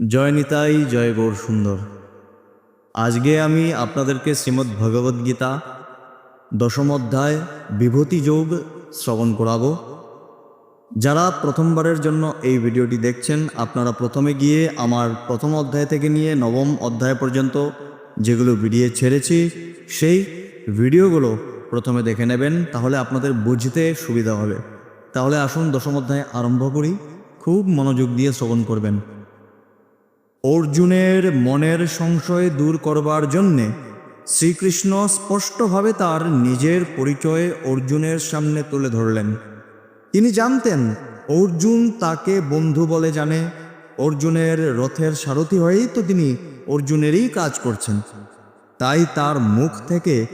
জয় নিতাই, জয় গৌর সুন্দর। আজকে আমি আপনাদেরকে শ্রীমদ্ ভগবদ্ গীতা দশম অধ্যায় বিভূতি যোগ শ্রবণ করাব। যারা প্রথমবারের জন্য এই ভিডিওটি দেখছেন, আপনারা প্রথমে গিয়ে আমার প্রথম অধ্যায় থেকে নিয়ে নবম অধ্যায় পর্যন্ত যেগুলো ভিডিও ছেড়েছি, সেই ভিডিওগুলো প্রথমে দেখে নেবেন, তাহলে আপনাদের বুঝতে সুবিধা হবে। তাহলে আসুন দশম অধ্যায় আরম্ভ করি। খুব মনোযোগ দিয়ে শ্রবণ করবেন। অর্জুনের মনের সংশয় দূর করবার জন্যে শ্রীকৃষ্ণ স্পষ্টভাবে তার নিজের পরিচয় অর্জুনের সামনে তুলে ধরলেন। তিনি জানতেন, অর্জুন তাকে বন্ধু বলে জানে। অর্জুনের রথের সারথি হয়েই তো তিনি অর্জুনেরই কাজ করছেন। তাই তার মুখ থেকে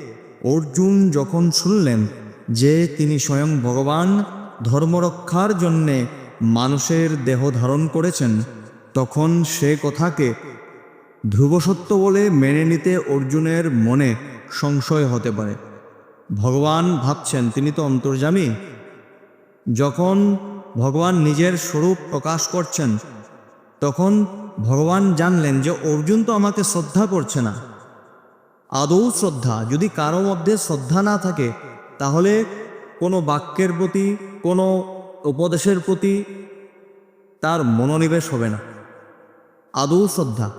অর্জুন যখন শুনলেন যে তিনি স্বয়ং ভগবান ধর্মরক্ষার জন্যে মানুষের দেহ ধারণ করেছেন তখন সে কথাকে ধ্রুবসত্য বলে মেনে নিতে অর্জুনের মনে সংশয় হতে পারে। ভগবান ভাবছেন, তিনি তো অন্তর্জামী যখন ভগবান নিজের স্বরূপ প্রকাশ করছেন, তখন ভগবান জানলেন যে অর্জুন তো আমাকে শ্রদ্ধা করছে না। আদৌ শ্রদ্ধা, যদি কারও মধ্যে শ্রদ্ধা না থাকে, তাহলে কোনো বাক্যের প্রতি, কোনো উপদেশের প্রতি তার মনোনিবেশ হবে না। আদৌ শ্রদ্ধা।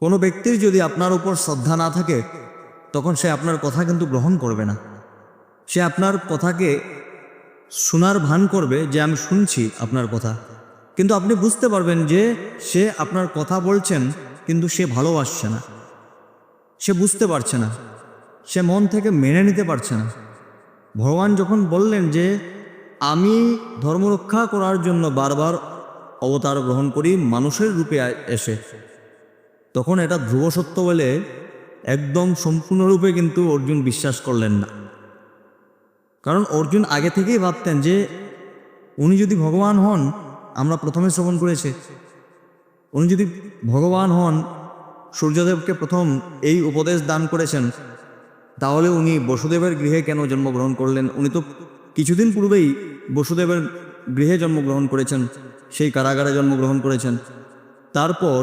কোনো ব্যক্তির যদি আপনার উপর শ্রদ্ধা না থাকে, তখন সে আপনার কথা কিন্তু গ্রহণ করবে না। সে আপনার কথাকে শোনার ভান করবে যে, আমি শুনছি আপনার কথা। কিন্তু আপনি বুঝতে পারবেন যে, সে আপনার কথা বলছেন, কিন্তু সে ভালোবাসছে না। সে বুঝতে পারছে না। সে মন থেকে মেনে নিতে পারছে না। ভগবান যখন বললেন যে, আমি ধর্মরক্ষা করার জন্য বারবার অবতার গ্রহণ করি, মানুষের রূপে এসে। তখন এটা ধ্রুব সত্য বলে একদম সম্পূর্ণরূপে কিন্তু অর্জুন বিশ্বাস করলেন না। কারণ অর্জুন আগে থেকেই ভাবতেন যে, উনি যদি ভগবান হন, আমরা প্রথমে শ্রবণ করেছি। উনি যদি ভগবান হন, সূর্যদেবকে প্রথম এই উপদেশ দান করেছেন, তাহলে উনি বসুদেবের গৃহে কেন জন্মগ্রহণ করলেন? উনি তো কিছুদিন পূর্বেই বসুদেবের গৃহে জন্মগ্রহণ করেছেন, সেই কারাগারে জন্মগ্রহণ করেছেন। তারপর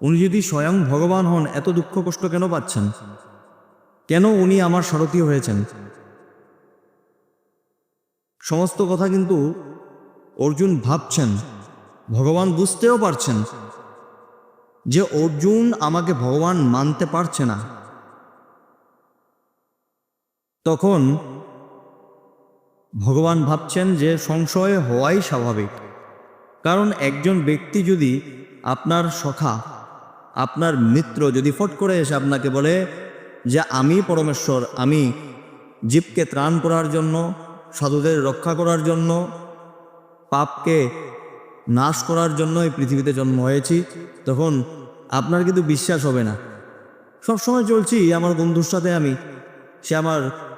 উনি যদি স্বয়ং ভগবান হন, এত দুঃখ কষ্ট কেন পাচ্ছেন? কেন উনি আমার সারথী হয়েছেন? সমস্ত কথা কিন্তু অর্জুন ভাবছেন, ভগবান বুঝতেও পারছেন যে অর্জুন আমাকে ভগবান মানতে পারছে না। তখন ভগবান ভাবছেন যে সংশয় হওয়াই স্বাভাবিক। কারণ একজন ব্যক্তি যদি আপনার সখা, আপনার মিত্র যদি ফট করে এসে আপনাকে বলে যে, আমি পরমেশ্বর, আমি জীবকে ত্রাণ করার জন্য, সাধুদের রক্ষা করার জন্য, পাপকে নাশ করার জন্য এই পৃথিবীতে জন্ম হয়েছি, তখন আপনার কিন্তু বিশ্বাস হবে না। সবসময় চলছি, আমার বন্ধুর সাথে আমি, সে আমার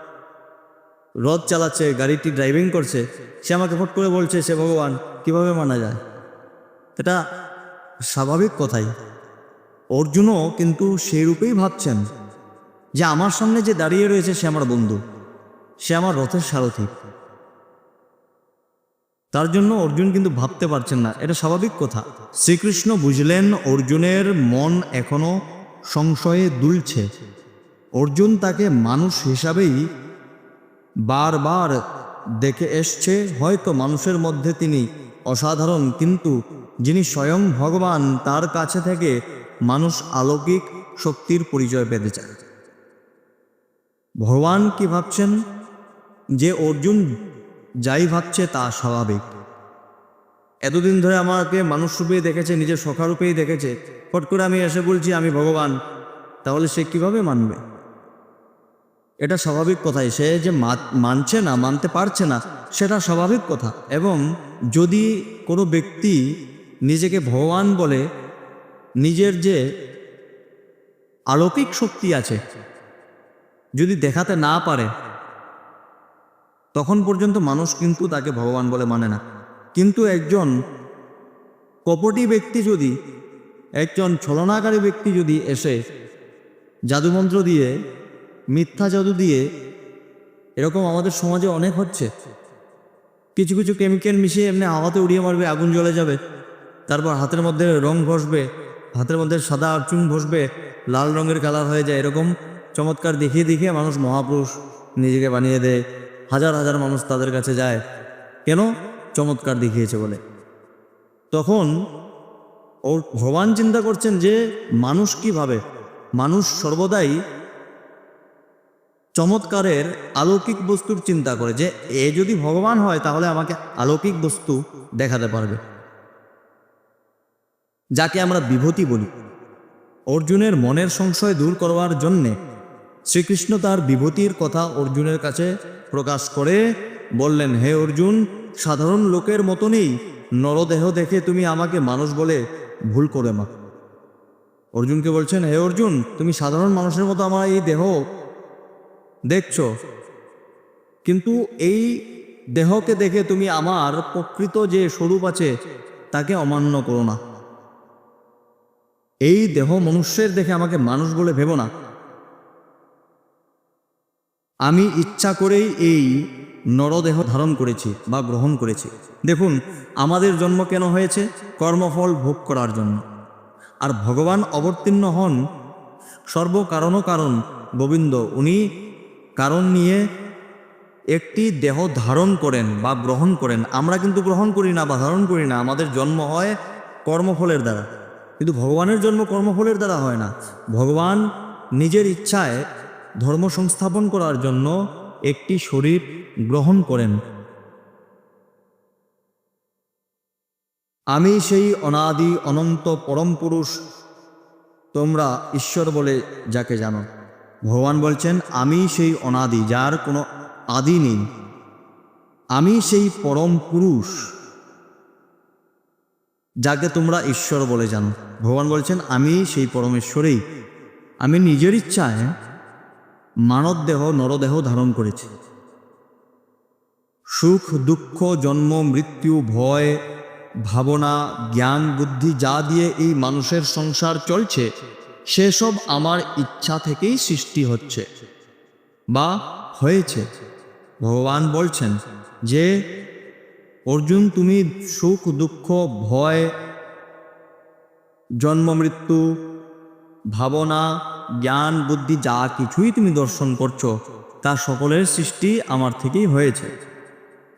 রথ চালাচ্ছে, গাড়িটি ড্রাইভিং করছে, সে আমাকে ফট করে বলছে, সে ভগবান, কীভাবে মানা যায়? এটা স্বাভাবিক কথাই। অর্জুনও কিন্তু সেই রূপেই ভাবছেন যে আমার সামনে যে দাঁড়িয়ে রয়েছে সে আমার বন্ধু, সে আমার রথের সারথি। তার জন্য অর্জুন কিন্তু ভাবতে পারছেন না, এটা স্বাভাবিক কথা। শ্রীকৃষ্ণ বুঝলেন অর্জুনের মন এখনও সংশয়ে দুলছে। অর্জুন তাকে মানুষ হিসাবেই বারবার দেখে এসছে, হয়তো মানুষের মধ্যে তিনি অসাধারণ, কিন্তু যিনি স্বয়ং ভগবান, তার কাছে থেকে মানুষ অলৌকিক শক্তির পরিচয় পেতে চায়। ভগবান কি ভাবছেন? যে অর্জুন যাই ভাবছে তা স্বাভাবিক। এতদিন ধরে আমাকে মানুষ রূপেই দেখেছে, নিজের সখা রূপেই দেখেছে। ফট করে আমি এসে বলছি, আমি ভগবান। তাহলে সে কীভাবে মানবে? এটা স্বাভাবিক কথাই সে যে মানছে না, মানতে পারছে না, সেটা স্বাভাবিক কথা। এবং যদি কোনো ব্যক্তি নিজেকে ভগবান বলে, নিজের যে আলৌকিক শক্তি আছে, যদি দেখাতে না পারে, তখন পর্যন্ত মানুষ কিন্তু তাকে ভগবান বলে মানে না। কিন্তু একজন কপটি ব্যক্তি যদি, একজন ছলনাকারী ব্যক্তি যদি এসে জাদুমন্ত্র দিয়ে মিথ্যা জাদু দিয়ে এরকম আমাদের সমাজে অনেক হচ্ছে। কিছু কিছু কেমিক্যাল মিশিয়ে এমনি হাওয়াতে উড়িয়ে মারবে, আগুন জ্বলে যাবে। তারপর হাতের মধ্যে রং ঘষবে, হাতের মধ্যে সাদা চুন ঘষবে, লাল রঙের কালার হয়ে যায় এরকম চমৎকার দেখিয়ে দেখিয়ে মানুষ মহাপুরুষ নিজেকে বানিয়ে দেয়। হাজার হাজার মানুষ তাদের কাছে যায়। কেন? চমৎকার দেখিয়েছে বলে। তখন ও ভগবান চিন্তা করছেন যে মানুষ কীভাবে মানুষ সর্বদাই চমৎকারের অলৌকিক বস্তুর চিন্তা করে যে, এ যদি ভগবান হয়, তাহলে আমাকে অলৌকিক বস্তু দেখাতে পারবে। যাকে আমরা বিভূতি বলি। অর্জুনের মনের সংশয় দূর করবার জন্যে শ্রীকৃষ্ণ তার বিভূতির কথা অর্জুনের কাছে প্রকাশ করে বললেন, হে অর্জুন, সাধারণ লোকের মতনই নরদেহ দেখে তুমি আমাকে মানুষ বলে ভুল করে মা অর্জুনকে বলছেন, হে অর্জুন, তুমি সাধারণ মানুষের মতো আমার এই দেহ দেখছ? কিন্তু এই দেহকে দেখে তুমি আমার প্রকৃত যে স্বরূপ আছে, তাকে অমান্য করো না। এই দেহ মনুষ্যের দেখে আমাকে মানুষ বলে ভেবো না। আমি ইচ্ছা করেই এই নরদেহ ধারণ করেছি বা গ্রহণ করেছি। দেখুন, আমাদের জন্ম কেন হয়েছে? কর্মফল ভোগ করার জন্য। আর ভগবান অবতীর্ণ হন সর্বকারণ কারণ গোবিন্দ। উনি কারণ নিয়ে একটি দেহ ধারণ করেন বা গ্রহণ করেন। আমরা কিন্তু গ্রহণ করি না বা ধারণ করি না, আমাদের জন্ম হয় কর্মফলের দ্বারা। কিন্তু ভগবানের জন্ম কর্মফলের দ্বারা হয় না। ভগবান নিজের ইচ্ছায় ধর্ম সংস্থাপন করার জন্য একটি শরীর গ্রহণ করেন। আমি সেই অনাদি অনন্ত পরম পুরুষ, তোমরা ঈশ্বর বলে যাকে জানো। ভগবান বলছেন, আমি সেই অনাদি, যার কোনো আদি নেই। আমি সেই পরম পুরুষ, যাকে তোমরা ঈশ্বর বলে জানো। ভগবান বলছেন, আমি সেই পরমেশ্বরেই। আমি নিজের ইচ্ছায় মানব দেহ, নরদেহ ধারণ করেছি। সুখ, দুঃখ, জন্ম, মৃত্যু, ভয়, ভাবনা, জ্ঞান, বুদ্ধি, যা দিয়ে এই মানুষের সংসার চলছে সেসব আমার ইচ্ছা থেকেই সৃষ্টি হচ্ছে বা হয়েছে। ভগবান বলছেন যে, অর্জুন, তুমি সুখ, দুঃখ, ভয়, জন্ম, মৃত্যু, ভাবনা, জ্ঞান, বুদ্ধি, যা কিছুই তুমি দর্শন করছ, তা সকলের সৃষ্টি আমার থেকেই হয়েছে।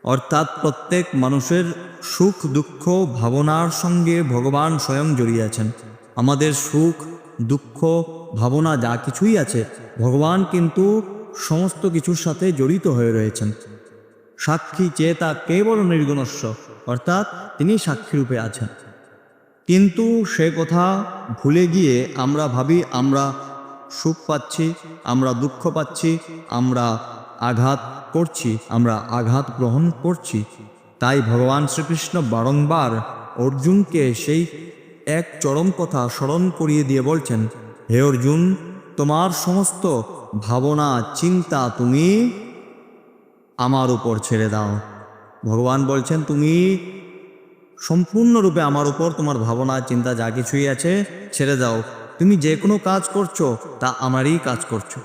অর্থাৎ প্রত্যেক মানুষের সুখ, দুঃখ, ভাবনার সঙ্গে ভগবান স্বয়ং জড়িয়ে আছেন। আমাদের সুখ দুঃখ, ভাবনা, যা কিছুই আছে, ভগবান কিন্তু সমস্ত কিছুর সাথে জড়িত হয়ে রয়েছেন। সাক্ষী চেতা কেবল নির্গুণস্ব, অর্থাৎ তিনি সাক্ষী রূপে আছেন। কিন্তু সে কথা ভুলে গিয়ে আমরা ভাবি, আমরা সুখ পাচ্ছি, আমরা দুঃখ পাচ্ছি, আমরা আঘাত করছি, আমরা আঘাত গ্রহণ করছি। তাই ভগবান শ্রীকৃষ্ণ বারংবার অর্জুনকে সেই এক চরম কথা স্মরণ করিয়ে দিয়ে বলছেন, হে অর্জুন, তোমার সমস্ত ভাবনা, চিন্তা তুমি আমার উপর ছেড়ে দাও। ভগবান বলছেন, তুমি সম্পূর্ণরূপে আমার উপর তোমার ভাবনা, চিন্তা যা কিছুই আছে ছেড়ে দাও। তুমি যে কোনো কাজ করছ, তা আমারই কাজ করছ।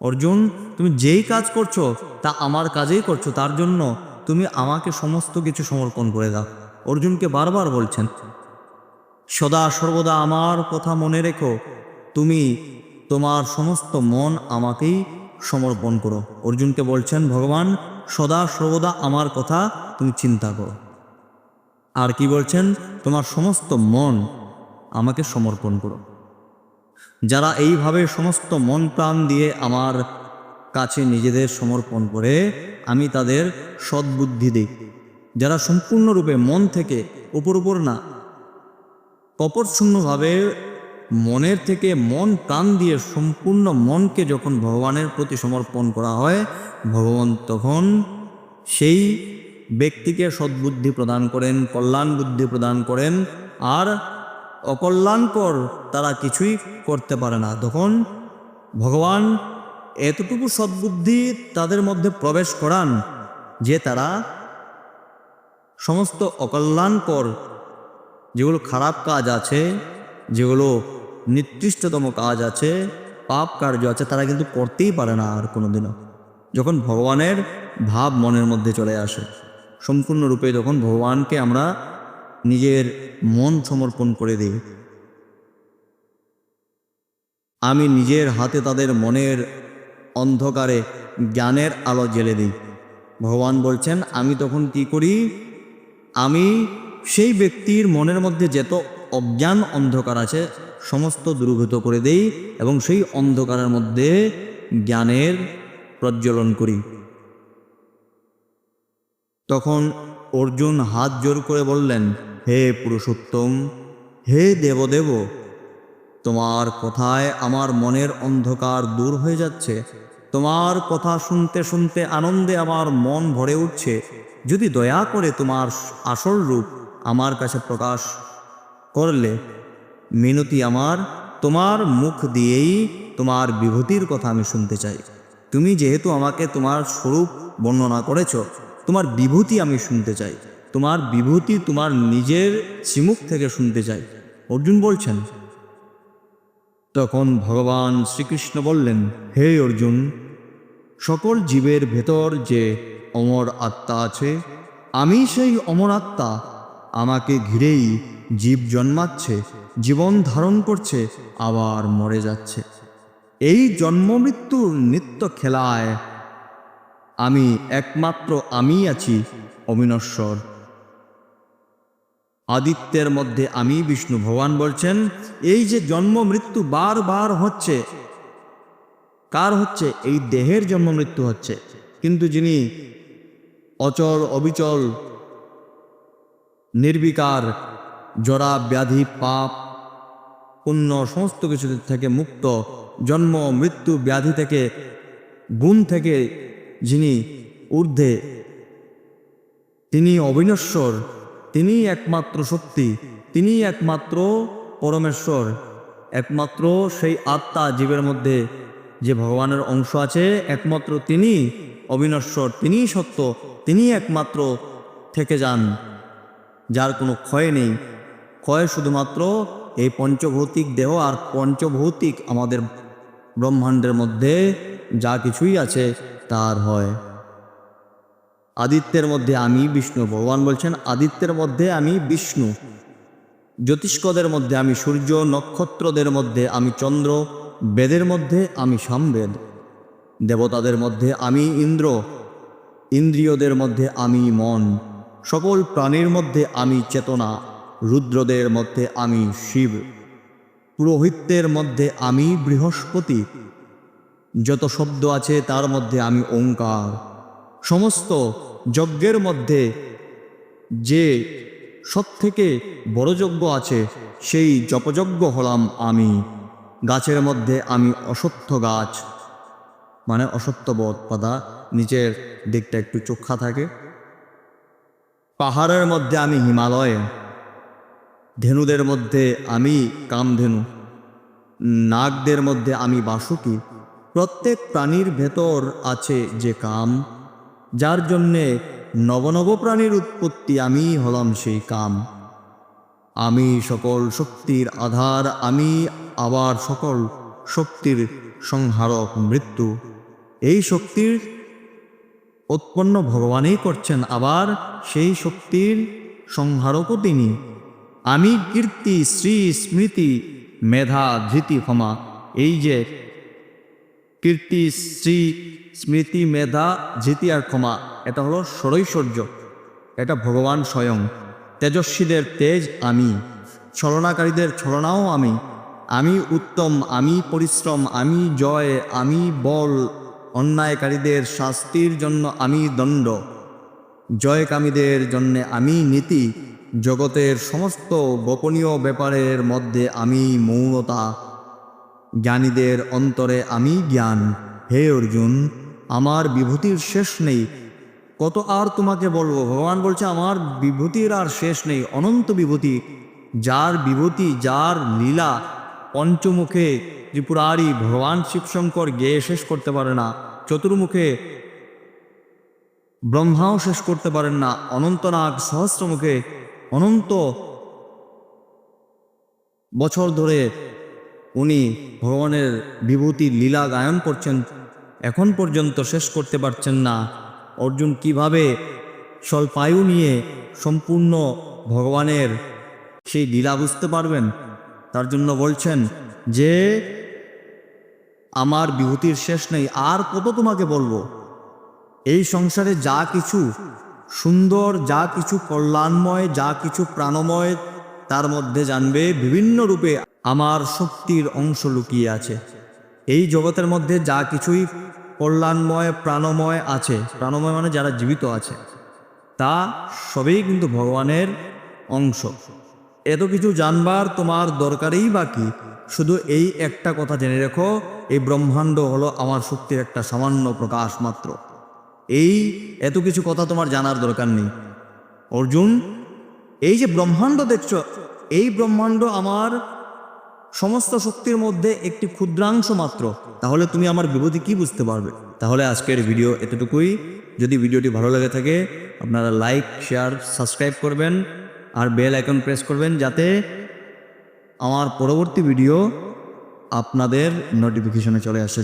অর্জুন, তুমি যেই কাজ করছ, তা আমার কাজেই করছ। তার জন্য তুমি আমাকে সমস্ত কিছু সমর্পণ করে দাও। অর্জুনকে বারবার বলছেন সদা সর্বদা আমার কথা মনে রেখো। তুমি তোমার সমস্ত মন আমাকেই সমর্পণ করো। অর্জুনকে বলছেন, ভগবান, সদা সর্বদা আমার কথা তুমি চিন্তা করো। আর কি বলছেন, তোমার সমস্ত মন আমাকে সমর্পণ করো। যারা এইভাবে সমস্ত মন প্রাণ দিয়ে আমার কাছে নিজেদের সমর্পণ করে, আমি তাদের সদ্বুদ্ধি দিই। যারা সম্পূর্ণরূপে মন থেকে উপর উপর না কপটশূন্যভাবে মনের থেকে মন প্রাণ দিয়ে সম্পূর্ণ মনকে যখন ভগবানের প্রতি সমর্পণ করা হয়, ভগবান তখন সেই ব্যক্তিকে সদ্বুদ্ধি প্রদান করেন, কল্যাণ বুদ্ধি প্রদান করেন। আর অকল্যাণকর তারা কিছুই করতে পারে না। তখন ভগবান এতটুকু সদ্বুদ্ধি তাদের মধ্যে প্রবেশ করান যে তারা সমস্ত অকল্যাণকর যেগুলো খারাপ কাজ আছে, যেগুলো নির্দিষ্টতম কাজ আছে, পাপ কার্য আছে, তারা কিন্তু করতেই পারে না আর কোনোদিনও। যখন ভগবানের ভাব মনের মধ্যে চলে আসে, সম্পূর্ণরূপে যখন ভগবানকে আমরা নিজের মন সমর্পণ করে দিই। আমি নিজের হাতে তাদের মনের অন্ধকারে জ্ঞানের আলো জেলে দিই। ভগবান বলছেন, আমি তখন কি করি? আমি সেই ব্যক্তির মনের মধ্যে যত অজ্ঞান অন্ধকার আছে, সমস্ত দূরীভূত করে দেই এবং সেই অন্ধকারের মধ্যে জ্ঞানের প্রজ্বলন করি। তখন অর্জুন হাত জোর করে বললেন, হে পুরুষোত্তম, হে দেবদেব, তোমার কথায় আমার মনের অন্ধকার দূর হয়ে যাচ্ছে। তোমার কথা শুনতে শুনতে আনন্দে আমার মন ভরে উঠছে। যদি দয়া করে তোমার আসল রূপ আমার কাছে প্রকাশ করলে মিনতি আমার, তোমার মুখ দিয়েই তোমার বিভূতির কথা আমি শুনতে চাই। তুমি যেহেতু আমাকে তোমার স্বরূপ বর্ণনা করেছ, তোমার বিভূতি আমি শুনতে চাই। তোমার বিভূতি তোমার নিজের শ্রীমুখ থেকে শুনতে চাই। অর্জুন বলছেন, তখন ভগবান শ্রীকৃষ্ণ বললেন, হে অর্জুন, সকল জীবের ভেতর যে অমর আত্মা আছে, আমি সেই অমর আত্মা আমাকে ঘিরেই জীব জন্মাচ্ছে, জীবন ধারণ করছে, আবার মরে যাচ্ছে। এই জন্ম মৃত্যুর নিত্য খেলায় আমি একমাত্র আমি আছি অবিনশ্বর আদিত্যের মধ্যে আমি বিষ্ণু ভগবান বলছেন, এই যে জন্ম মৃত্যু বারবার হচ্ছে, কার হচ্ছে? এই দেহের জন্ম মৃত্যু হচ্ছে। কিন্তু যিনি অচল, অবিচল নির্বিকার, জরা, ব্যাধি, পাপ, পুণ্য, সমস্ত কিছু থেকে মুক্ত, জন্ম, মৃত্যু, ব্যাধি থেকে, গুণ থেকে যিনি ঊর্ধ্বে তিনি অবিনশ্বর তিনি একমাত্র শক্তি তিনি একমাত্র পরমেশ্বর, একমাত্র সেই আত্মা জীবের মধ্যে যে ভগবানের অংশ আছে, একমাত্র তিনি অবিনশ্বর, তিনিই সত্য তিনি একমাত্র থেকে যান। যার কোনো ক্ষয় নেই। ক্ষয় শুধুমাত্র এই পঞ্চভৌতিক দেহ আর পঞ্চভৌতিক আমাদের ব্রহ্মাণ্ডের মধ্যে যা কিছুই আছে, তার হয়। আদিত্যের মধ্যে আমি বিষ্ণু, ভগবান বলছেন, আদিত্যের মধ্যে আমি বিষ্ণু। জ্যোতিষ্কদের মধ্যে আমি সূর্য, নক্ষত্রদের মধ্যে আমি চন্দ্র, বেদের মধ্যে আমি সামবেদ। দেবতাদের মধ্যে আমি ইন্দ্র, ইন্দ্রিয়দের মধ্যে আমি মন। সকল প্রাণীর মধ্যে আমি চেতনা, রুদ্রদের মধ্যে আমি শিব, পুরোহিতদের মধ্যে আমি বৃহস্পতি। যত শব্দ আছে তার মধ্যে আমি ওঙ্কার। সমস্ত যজ্ঞের মধ্যে যে সব থেকে বড় যজ্ঞ আছে, সেই জপযজ্ঞ হলাম আমি। গাছের মধ্যে আমি অসত্য গাছ মানে অসত্যবধ পাতা, নিচের দিকটা একটু চোখা থাকে। পাহাড়ের মধ্যে আমি হিমালয়, ধেনুদের মধ্যে আমি কামধেনু, নাগদের মধ্যে আমি বাসুকি। প্রত্যেক প্রাণীর ভেতর আছে যে কাম, যার জন্যে নবনব প্রাণীর উৎপত্তি আমি হলাম সেই কাম। আমি সকল শক্তির আধার, আমি আবার সকল শক্তির সংহারক মৃত্যু। এই শক্তির উৎপন্ন ভগবানই করছেন আবার সেই শক্তির সংহারকও তিনি। আমি কীর্তি, শ্রী, স্মৃতি, মেধা, ধৃতি, ক্ষমা, এই যে কীর্তি, শ্রী, স্মৃতি, মেধা, ধৃতি আর ক্ষমা, এটা হলো ষড়ৈশ্বর্য এটা ভগবান স্বয়ং। তেজস্বীদের তেজ আমি, ছলনাকারীদের ছলনাও আমি। আমি উত্তম, আমি পরিশ্রম, আমি জয়, আমি বল অন্যায়কারীদের শাস্তির জন্য আমি দণ্ড, জয়কামীদের জন্য আমি নীতি, জগতের সমস্ত গোপনীয় ব্যাপারের মধ্যে আমি মৌনতা, জ্ঞানীদের অন্তরে আমি জ্ঞান। হে অর্জুন, আমার বিভূতির শেষ নেই। কত আর তোমাকে বলব? ভগবান বলছে, আমার বিভূতির আর শেষ নেই। অনন্ত বিভূতি, যার বিভূতি, যার লীলা পঞ্চমুখে ত্রিপুরারি ভগবান শিবশঙ্কর গেয়ে শেষ করতে পারে না, চতুর্মুখে ব্রহ্মাও শেষ করতে পারেন না, অনন্তনাগ সহস্রমুখে অনন্ত বছর ধরে উনি ভগবানের বিভূতি লীলা গায়ন করছেন, এখন পর্যন্ত শেষ করতে পারছেন না। অর্জুন কীভাবে স্বল্পায়ু নিয়ে সম্পূর্ণ ভগবানের সেই লীলা বুঝতে পারবেন? তার জন্য বলছেন, যে আমার বিভূতির শেষ নেই, আর কত তোমাকে বলব? এই সংসারে যা কিছু সুন্দর, যা কিছু কল্যাণময়, যা কিছু প্রাণময়, তার মধ্যে জানবে বিভিন্ন রূপে আমার শক্তির অংশ লুকিয়ে আছে। এই জগতের মধ্যে যা কিছুই কল্যাণময়, প্রাণময় আছে, প্রাণময় মানে যারা জীবিত আছে, তা সবই কিন্তু ভগবানের অংশ। এত কিছু জানবার তোমার দরকারই বাকি শুধু এই একটা কথা জেনে রেখো, এই ব্রহ্মাণ্ড হলো আমার শক্তির একটা সামান্য প্রকাশ মাত্র। এই এত কিছু কথা তোমার জানার দরকার নেই। অর্জুন, এই যে ব্রহ্মাণ্ড দেখছ, এই ব্রহ্মাণ্ড আমার সমস্ত শক্তির মধ্যে একটি ক্ষুদ্রাংশ মাত্র। তাহলে তুমি আমার বিভূতি কি বুঝতে পারবে? তাহলে আজকের ভিডিও এতটুকুই। যদি ভিডিওটি ভালো লেগে থাকে, আপনারা লাইক, শেয়ার, সাবস্ক্রাইব করবেন। আর বেল আইকন প্রেস করবেন যাতে আমার পরবর্তী ভিডিও আপনাদের নোটিফিকেশনে চলে আসে।